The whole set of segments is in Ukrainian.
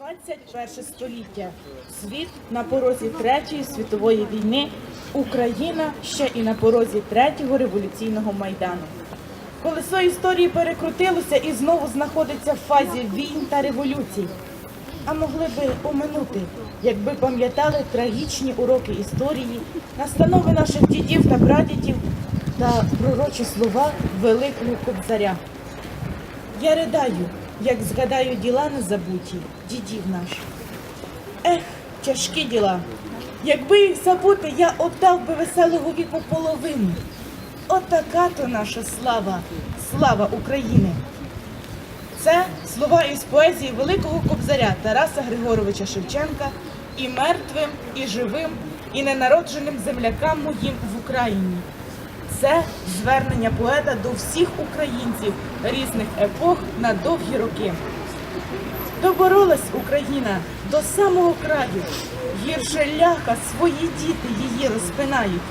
21 століття. Світ на порозі Третьої світової війни. Україна ще і на порозі третього революційного майдану. Колесо історії перекрутилося і знову знаходиться в фазі війн та революцій. А могли би оминути, якби пам'ятали трагічні уроки історії, настанови наших дідів та прадідів та пророчі слова великого кобзаря. Я ридаю, як згадаю діла незабуті, дідів наших. Ех, тяжкі діла. Якби їх забути, я отдав би веселого віку половину. Отака то наша слава, слава України. Це слова із поезії великого кобзаря Тараса Григоровича Шевченка і мертвим, і живим, і ненародженим землякам моїм в Україні. Це звернення поета до всіх українців різних епох на довгі роки. Доборолась Україна до самого краю, гірше ляха свої діти її розпинають.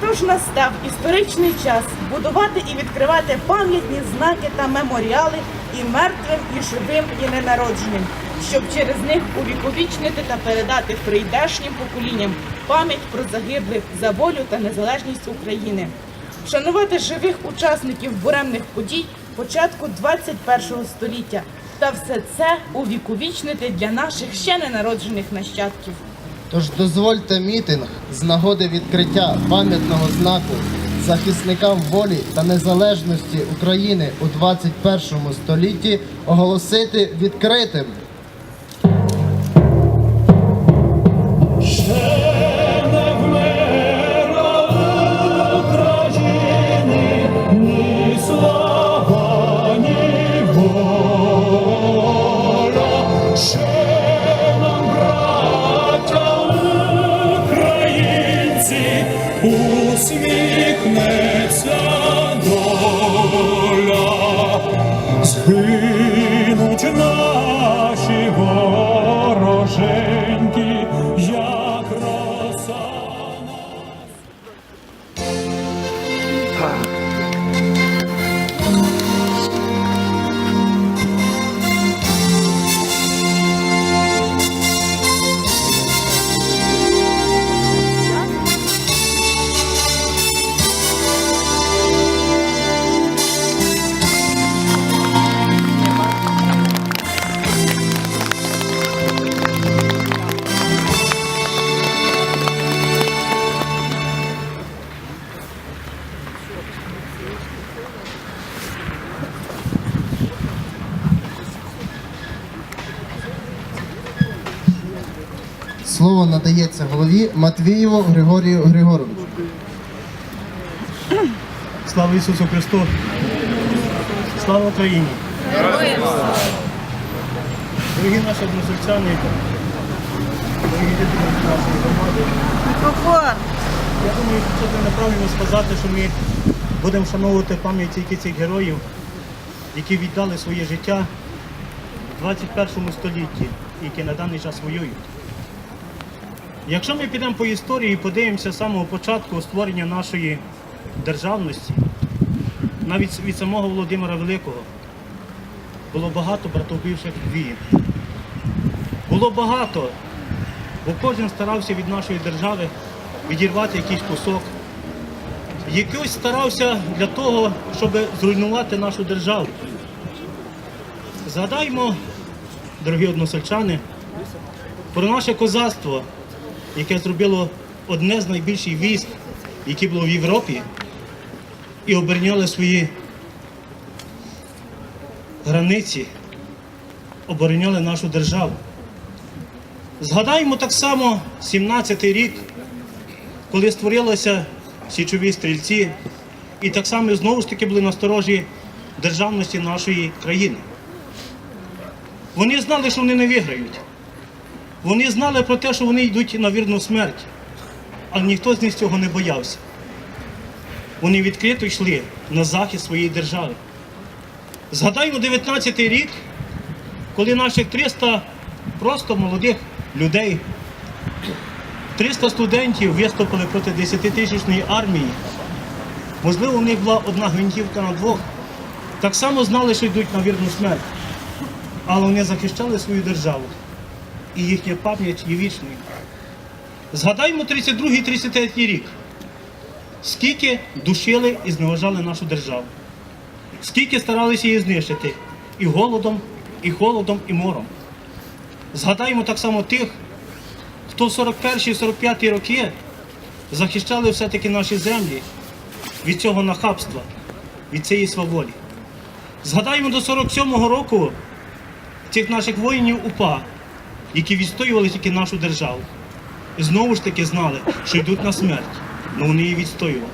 Тож настав історичний час будувати і відкривати пам'ятні знаки та меморіали і мертвим, і живим, і ненародженим, щоб через них увіковічнити та передати прийдешнім поколінням пам'ять про загиблих за волю та незалежність України, вшанувати живих учасників буремних подій початку 21 століття та все це увіковічнити для наших ще ненароджених нащадків. Тож дозвольте мітинг з нагоди відкриття пам'ятного знаку захисникам волі та незалежності України у 21 столітті оголосити відкритим. Матвієву Григорію Григоровичу. Слава Ісусу Христу! Слава Україні! Дорогі наші односельчани, дорогі діти нашої громади, я думаю, що це неправильно сказати, що ми будемо вшановувати пам'ять тільки цих героїв, які віддали своє життя в 21 столітті, які на даний час воюють. Якщо ми підемо по історії і подивимося з самого початку створення нашої державності, навіть від самого Володимира Великого, було багато братовбивших війн. Було багато, бо кожен старався від нашої держави відірвати якийсь кусок. Якийсь старався для того, щоб зруйнувати нашу державу. Згадаймо, дорогі односельчани, про наше козацтво, яке зробило одне з найбільших військ, які було в Європі, і обороняли свої границі, обороняли нашу державу. Згадаймо так само 17-й рік, коли створилися січові стрільці, і так само знову ж таки були насторожі державності нашої країни. Вони знали, що вони не виграють. Вони знали про те, що вони йдуть на вірну смерть, але ніхто з них цього не боявся. Вони відкрито йшли на захист своєї держави. Згадаймо 19-й рік, коли наших 300 просто молодих людей, 300 студентів виступили проти 10-тисячної армії. Можливо, у них була одна гвинтівка на двох. Так само знали, що йдуть на вірну смерть. але вони захищали свою державу. І їхня пам'ять є вічною. Згадаймо 32-33 рік. Скільки душили і зневажали нашу державу. Скільки старалися її знищити і голодом, і холодом, і мором. Згадаймо так само тих, хто в 41-45 роки захищали все-таки наші землі від цього нахабства, від цієї сваволі. Згадаймо до 47-го року цих наших воїнів УПА, які відстоювали тільки нашу державу. І знову ж таки знали, що йдуть на смерть, але вони її відстоювали.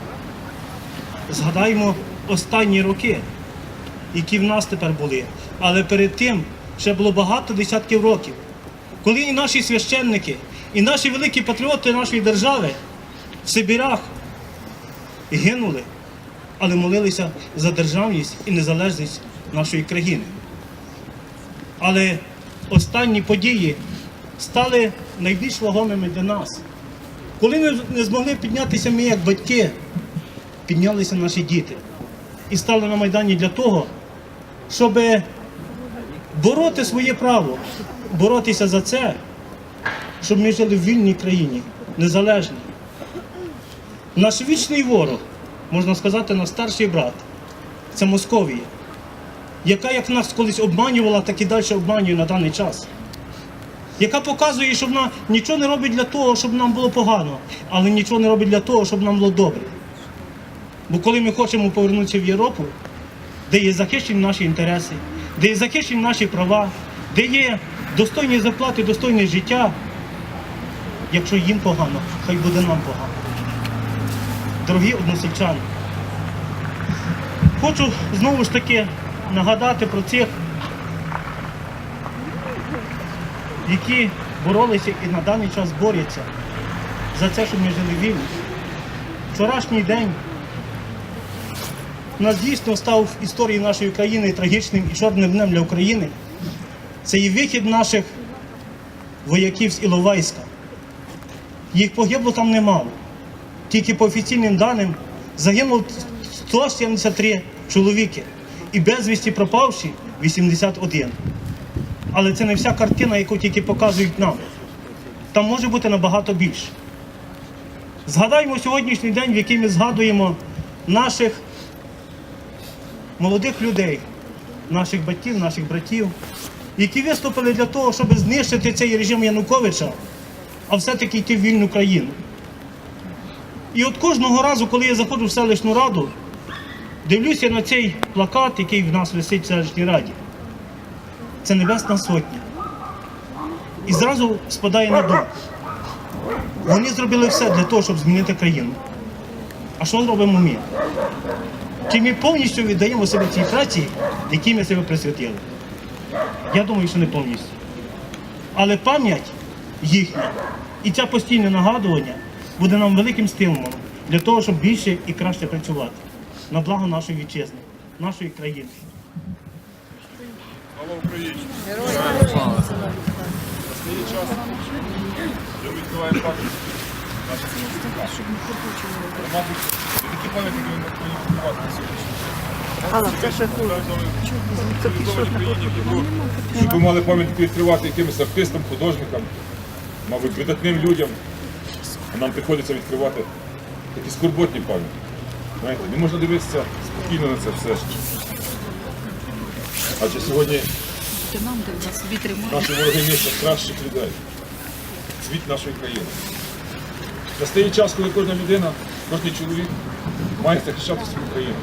Згадаймо останні роки, які в нас тепер були. Але перед тим ще було багато десятків років, коли і наші священники, і наші великі патріоти нашої держави в Сибірах гинули, але молилися за державність і незалежність нашої країни. Але останні події стали найбільш вагомими для нас. Коли ми не змогли піднятися ми як батьки, піднялися наші діти і стали на Майдані для того, щоб бороти своє право, боротися за це, щоб ми жили в вільній країні, незалежній. Наш вічний ворог, можна сказати, наш старший брат, це Московія, яка як нас колись обманювала, так і далі обманює на даний час. Яка показує, що вона нічого не робить для того, щоб нам було погано, але нічого не робить для того, щоб нам було добре. Бо коли ми хочемо повернутися в Європу, де є захищені наші інтереси, де є захищені наші права, де є достойні зарплати, достойне життя, якщо їм погано, хай буде нам погано. Дорогі односельчани, хочу знову ж таки нагадати про цих, які боролися і на даний час борються за це, щоб ми жили вільно. Вчорашній день нас дійсно став в історії нашої країни трагічним і чорним днем для України. Це і вихід наших вояків з Іловайська. Їх погибло там немало. Тільки по офіційним даним загинуло 173 чоловіки і безвісті пропавші 81. Але це не вся картина, яку тільки показують нам. Там може бути набагато більше. Згадаймо сьогоднішній день, в який ми згадуємо наших молодих людей, наших батьків, наших братів, які виступили для того, щоб знищити цей режим Януковича, а все-таки йти в вільну країну. І от кожного разу, коли я заходжу в селищну раду, дивлюся на цей плакат, який в нас висить в селищній раді. Це Небесна Сотня. І зразу спадає на думку. Вони зробили все для того, щоб змінити країну. А що робимо ми? Чи ми повністю віддаємо себе цій праці, якій ми себе присвятили? Я думаю, що не повністю. Але пам'ять їхня і це постійне нагадування буде нам великим стимулом для того, щоб більше і краще працювати на благо нашої вітчизни, нашої країни. Слава Україні! Героям Останній час ми відкриваємо пам'ять наших земляків. Мабуть, такі пам'ятники ми повинні будувати на сьогоднішній щоб ми мали пам'ятники відкривати якимось артистам, художникам, мабуть, видатним людям. А нам приходиться відкривати такі скорботні пам'ятники. Знаєте, не можна дивитися спокійно на це все. Адже сьогодні. Наші вороги нищать кращих людей, світ нашої країни. Настає час, коли кожна людина, кожен чоловік має захищати свою країну.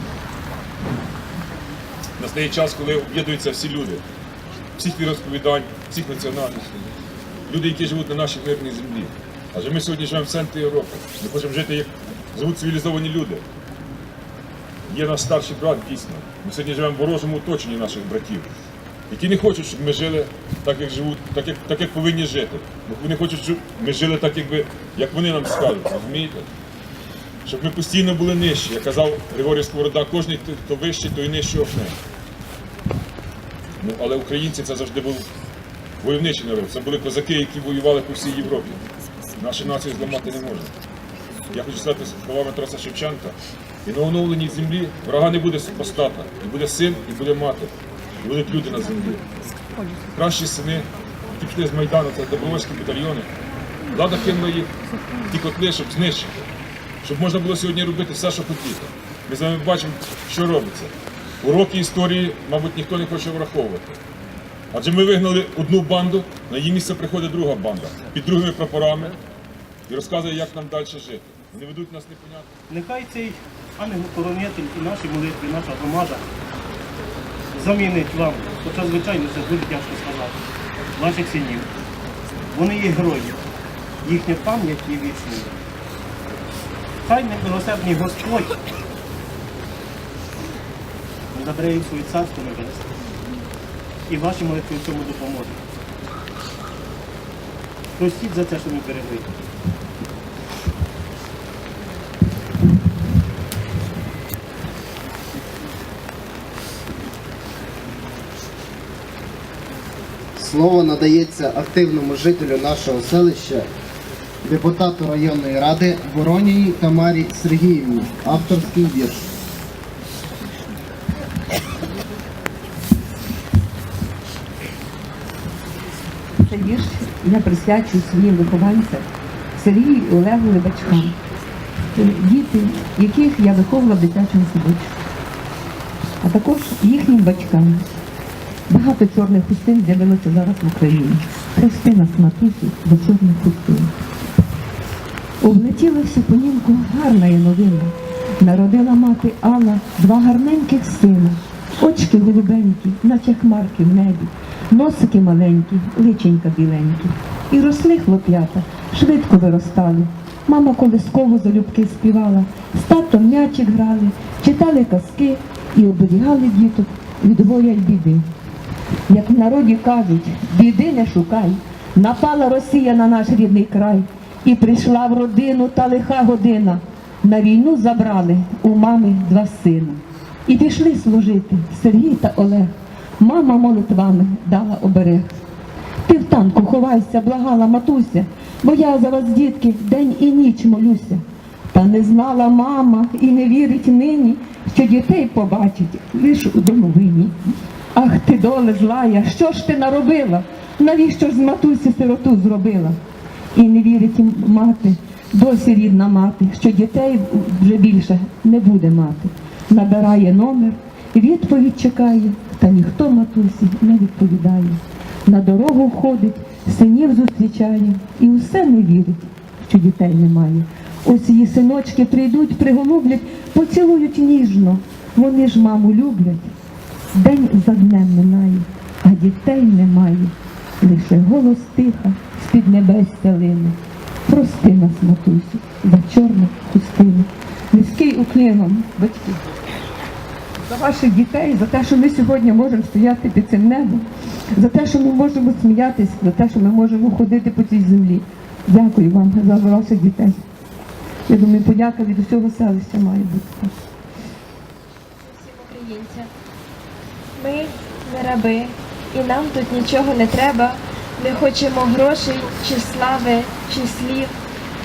Настає час, коли об'єднуються всі люди, всіх віросповідань, всіх національностей, люди, які живуть на нашій мирній землі. Адже ми сьогодні живемо в центрі Європи. Ми хочемо жити, як живуть цивілізовані люди. Є наш старший брат дійсно. Ми сьогодні живемо в ворожому оточенні наших братів, які не хочуть, щоб ми жили так, як живуть, так, як, так, як повинні жити. Вони хочуть, щоб ми жили так, якби, як вони нам скажуть, розумієте? Щоб ми постійно були нижчі. Як казав Григорій Сковорода, кожен, хто вищий, той нижче окне. Ну, але українці це завжди був войовничий народ. Це були козаки, які воювали по всій Європі. Нашу націю зламати не можна. Я хочу сказати словами Тараса Шевченка. І на оновленій землі врага не буде супостата. І буде син, і буде мати. І будуть люди на землі. кращі сини, пішли з Майдану, це добровольські батальйони. Влада кинула їх ті котли, щоб знищити, щоб можна було сьогодні робити все, що хотіти. Ми з вами бачимо, що робиться. Уроки історії, мабуть, ніхто не хоче враховувати. Адже ми вигнали одну банду, на її місце приходить друга банда під другими прапорами і розказує, як нам далі жити. Вони ведуть нас непонятно. Нехай цей ангел-хоронитель і наші молитви, наша громада замінить вам, хоча, звичайно, це дуже тяжко сказати, ваших синів. Вони є герої, їхня пам'ять є вічною. Хай немилосердний Господь забере їх своє царство небесне. І ваші молитви в цьому допоможуть. Простіть за те, що ми берегли. Слово надається активному жителю нашого селища, депутату районної ради Воронії Тамарі Сергіївні. Авторський вірш. Цей вірш я присвячую своїм вихованцям Сергію і Олегу Либачкам. Це діти, яких я виховувала в дитячому садочку. А також їхнім батькам. Багато чорних хустин з'явилося зараз в Україні. Прости нас, матусі, до чорних хустин. Облетіла в понімку гарна є новина. Народила мати Алла два гарненьких сина. Очки голубенькі, наче хмарки в небі, носики маленькі, личенька біленькі. І росли хлоп'ята, швидко виростали. Мама колисково залюбки співала, з татом м'ячик грали, читали казки і оберігали діток від горя й біди. Як в народі кажуть, біди не шукай, напала Росія на наш рідний край, і прийшла в родину та лиха година. На війну забрали у мами два сина. І пішли служити Сергій та Олег. Мама молитвами дала оберег. Ти в танку ховайся, благала матуся, бо я за вас, дітки, день і ніч молюся. Та не знала мама і не вірить нині, що дітей побачить лиш у домовині. Ах ти доле злая, що ж ти наробила? Навіщо ж з матусі сироту зробила? І не вірить їм мати, досі рідна мати, що дітей вже більше не буде мати. Набирає номер, відповідь чекає, та ніхто матусі не відповідає. На дорогу входить, синів зустрічає і усе не вірить, що дітей немає. Ось її синочки прийдуть, приголублять, поцілують ніжно. Вони ж маму люблять. День за днем минає, а дітей немає. Лише голос тиха з-під небес лине. Прости нас, матусю, за чорну хустину. Низький уклін вам, батьки, за ваших дітей, за те, що ми сьогодні можемо стояти під цим небом, за те, що ми можемо сміятися, за те, що ми можемо ходити по цій землі. Дякую вам за ваших дітей. Я думаю, подяка від усього селища має бути. Ми не раби, і нам тут нічого не треба. Не хочемо грошей, чи слави, чи слів.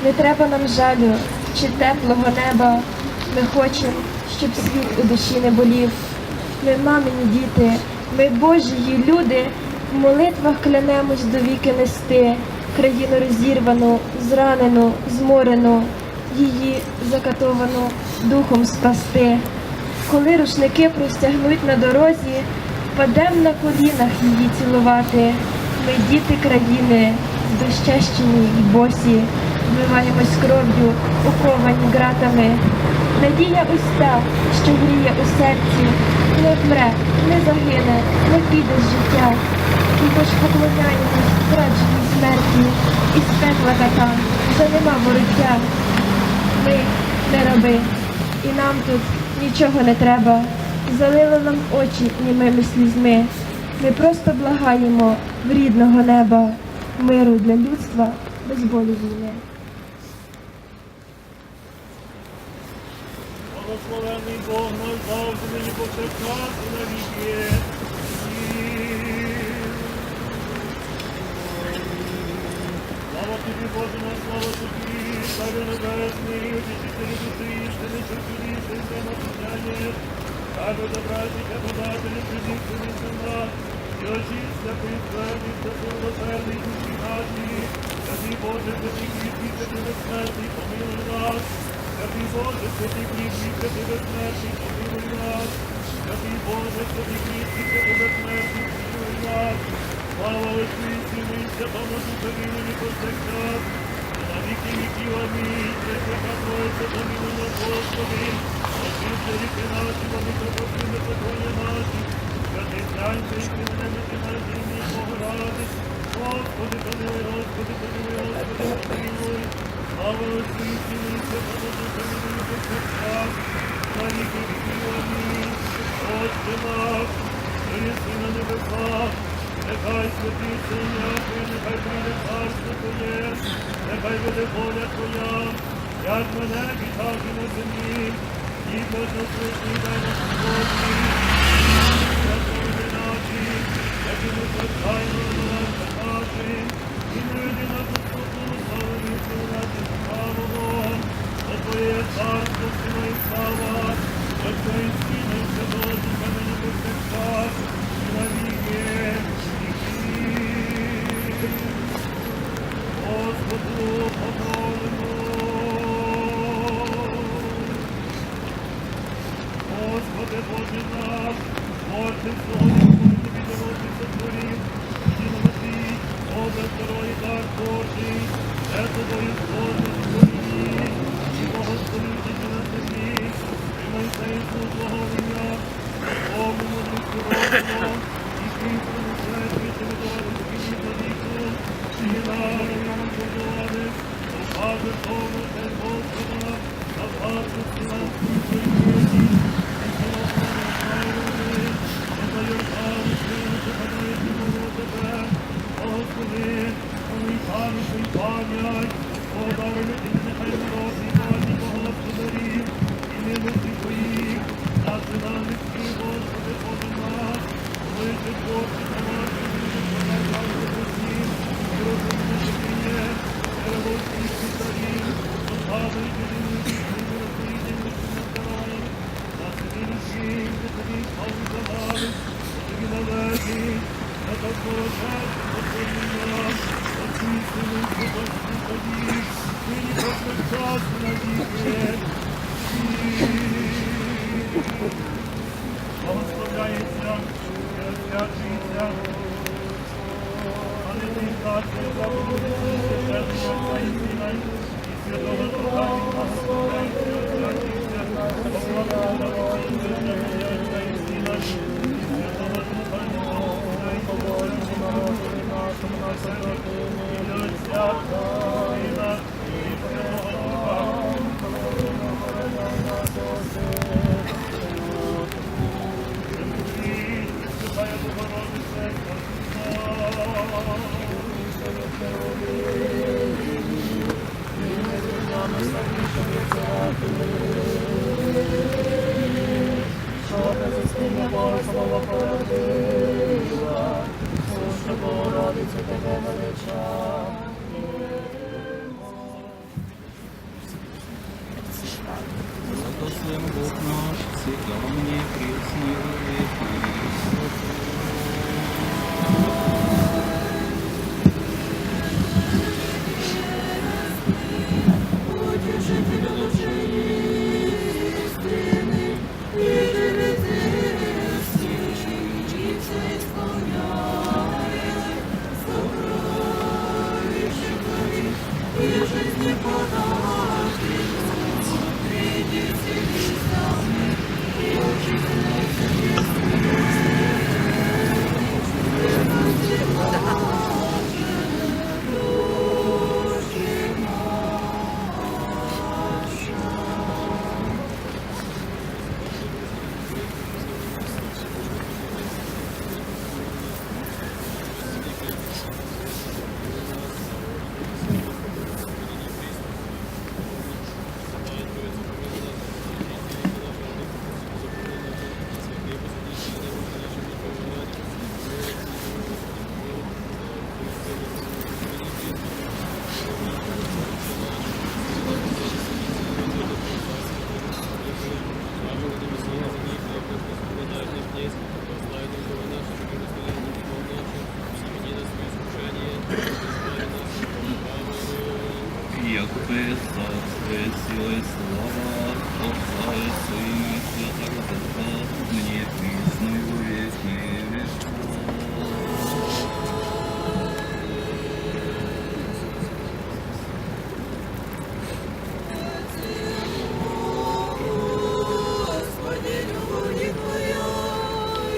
Не треба нам жалю, чи теплого неба. Ми хочемо, щоб світ у душі не болів. Ми мамині діти, ми Божії люди, в молитвах клянемось до віки нести, країну розірвану, зранену, зморену, її закатовану духом спасти. Коли рушники простягнуть на дорозі, впадем на колінах її цілувати. Ми діти країни, безчащені й босі, вмиваємось кров'ю, оковані ґратами. Надія ось та, що гріє у серці, не вмре, не загине, не піде з життя. І хоч поклоняємось зрадженій смерті, і з пекла катан, вже нема вороття. Ми не раби, і нам тут нічого не треба. Залили нам очі німими слізьми. Ми просто благаємо в рідного неба, миру для людства без болю війни. Благословений Бог наш завжди нині повсякчас на віки. Слава тобі, Боже наш, слава тобі, Царю Небесний, утішителю душі, істини, що чудіше, все навчання. Кажу добра життя подателю, придіть наш, Святий, святий, святий, святий, милосердний душі наші, святий Боже, святий кріпкий, святий безсмертний, помилуй нас. Святий Боже, святий кріпкий, святий безсмертний, помилуй нас. Святий Боже, святий кріпкий, святий безсмертний, помилуй нас. Слава Отцю і Сину і Святому Духові, повсякчас, і на віки. Амінь. Пресвята Троїця, помилуй нас, Господи. І помилуй, Господи, помилуй, Господи, помилуй. Слава Отцю і Сину і Святому Духові, нині повсякчас, на віки віків. Амінь. Отче наш, що єси на Нехай святиться ім'я Твоє, нехай прийде царство Твоє, нехай буде воля Твоя, як на небі, так і на землі, і кожна святий дай нам сьогодні, святої наші, які ми нас наші, і не веди нас у спокусу, слава віки наші славого, бо Твоє царство, сила і слава, Отця і Сина і Святого і на віки. Господу помолимо. Господи Боже наш, сьогодні, коли тобі і на ти, образ здоров'я дар Божий, де тобою і на землі, приймайся Ісус благовіння, Богу мудрістю розуму, і Христу Бог наш, всегда мне пресни як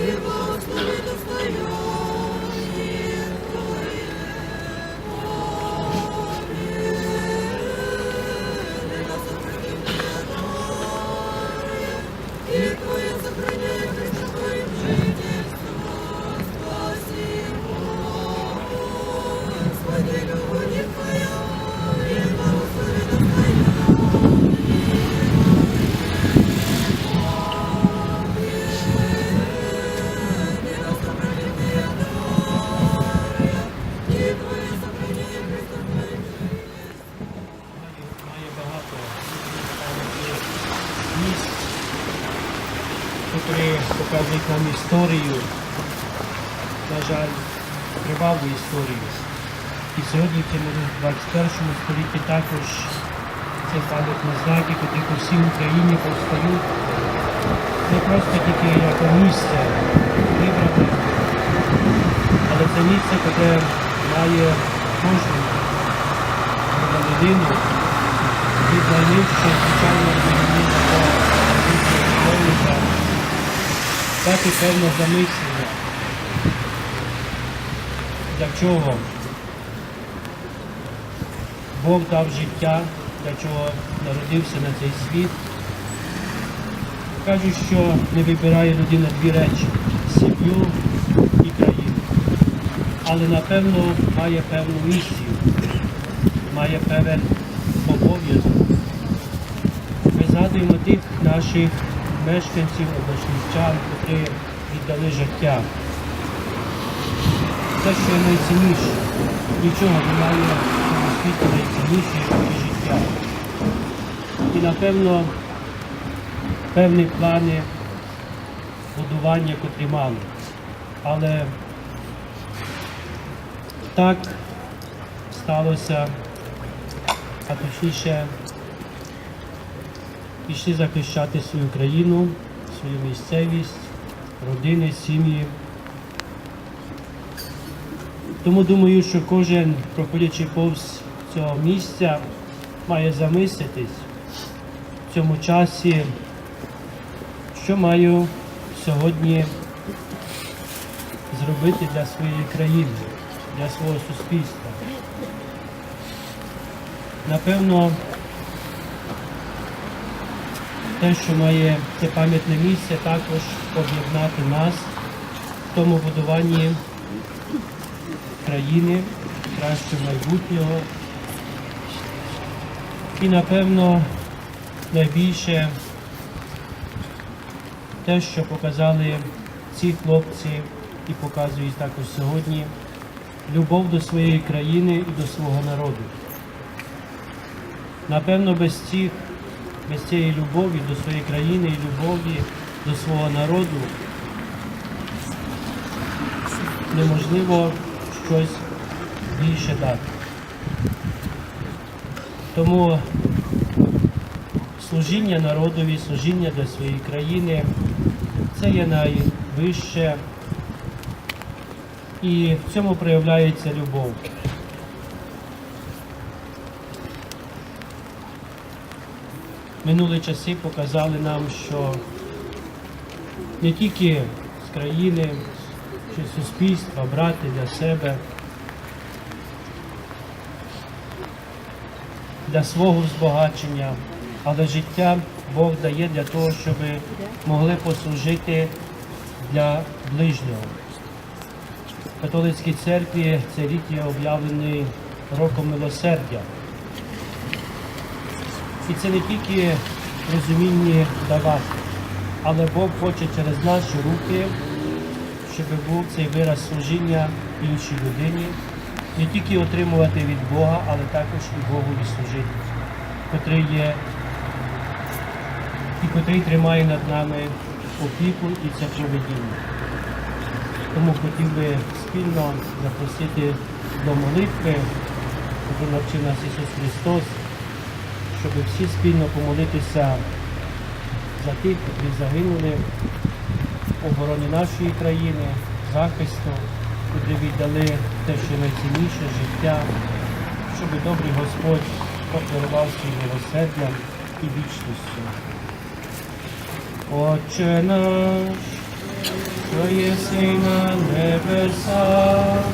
має історію, на жаль, криваву історію. І сьогодні в цьому 21 столітті також це пам'ятні знаки, які по всій Україні повстають. Не просто тільки як місце вибрати, але це місце, яке має кожну людину від найнижчої звичайної дати певне замислення. Для чого Бог дав життя, для чого народився на цей світ. Кажуть, що не вибирає людина дві речі сім'ю і країну. Але напевно має певну місію має певен обов'язок. Ми згадуємо тих наших мешканців, обласнівчан, які віддали життя. Це що найцінніше. Нічого немає цьому світі найцінніше, ніж життя. І напевно певні плани будування, котрі мали. Але так сталося а точніше пішли захищати свою країну, свою місцевість, родини, сім'ї. Тому думаю, що кожен, проходячи повз цього місця, має замислитись в цьому часі, що маю сьогодні зробити для своєї країни, для свого суспільства. Напевно, те, що має це пам'ятне місце, також об'єднати нас в тому будуванні країни, кращого майбутнього. І, напевно, найбільше те, що показали ці хлопці і показують також сьогодні, любов до своєї країни і до свого народу. Напевно, без цих, без цієї любові до своєї країни і любові до свого народу неможливо щось більше дати. Тому служіння народові, служіння для своєї країни це є найвище і в цьому проявляється любов. Минулі часи показали нам, що не тільки з країни чи суспільства брати для себе, для свого збагачення, але життя Бог дає для того, щоб могли послужити для ближнього. В католицькій церкві цей рік є об'явлений роком милосердя. І це не тільки розуміння давати, але Бог хоче через наші руки, щоб був цей вираз служіння іншій людині, не тільки отримувати від Бога, але також і Богові служити, котрий є і котрий тримає над нами опіку і це проведіння. Тому хотів би спільно запросити до молитви який навчив нас Ісус Христос, щоб всі спільно помолитися за тих, які загинули в обороні нашої країни, захисту, куди віддали те, що найцінніше життя, щоб добрий Господь подарував своїм милосердям і вічністю. Отче наш, що єси на небесах,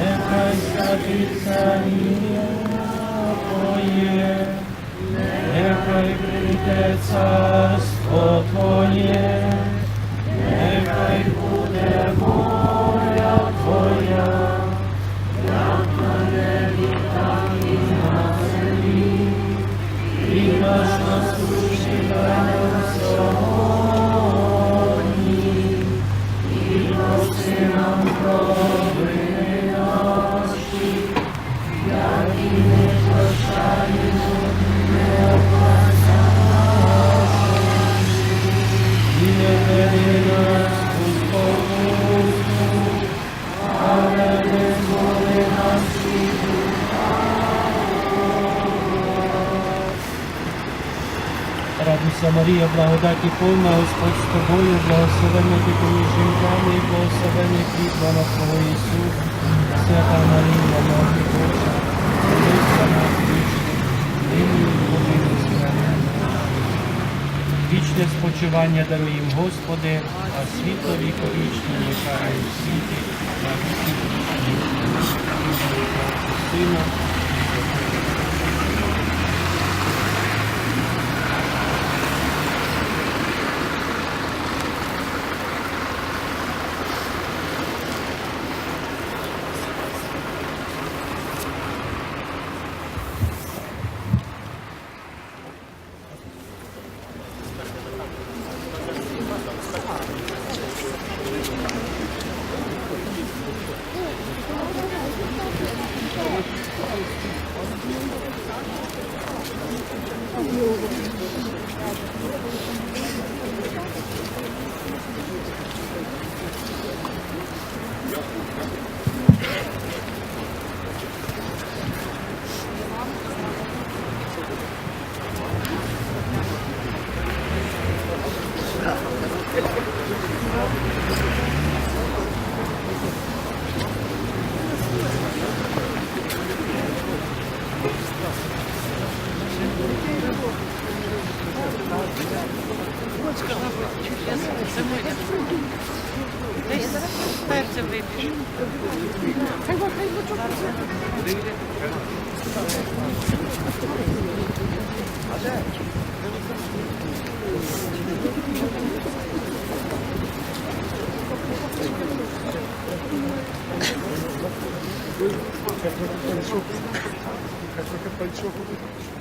нехай святиться ім'я Твоє, нехай прийде царство Твоє, нехай буде воля Твоя, як на небі, так і на землі. І наш насущний дай нам сьогодні, і прости нам провини наші, як і ми Марія, благодаті повна, Господь з тобою, благословенна ти поміж жінками, і благословений плід лона Твого Ісус, свята Марія, Мати Божа, молися нас вічних, нині і в годину смерті. Вічне спочивання даруєм Господи, а світло віковічне нехай світить на віки вічні. Сина, Türkçe ve Kaçmak kaçmak kaçmak kaçmak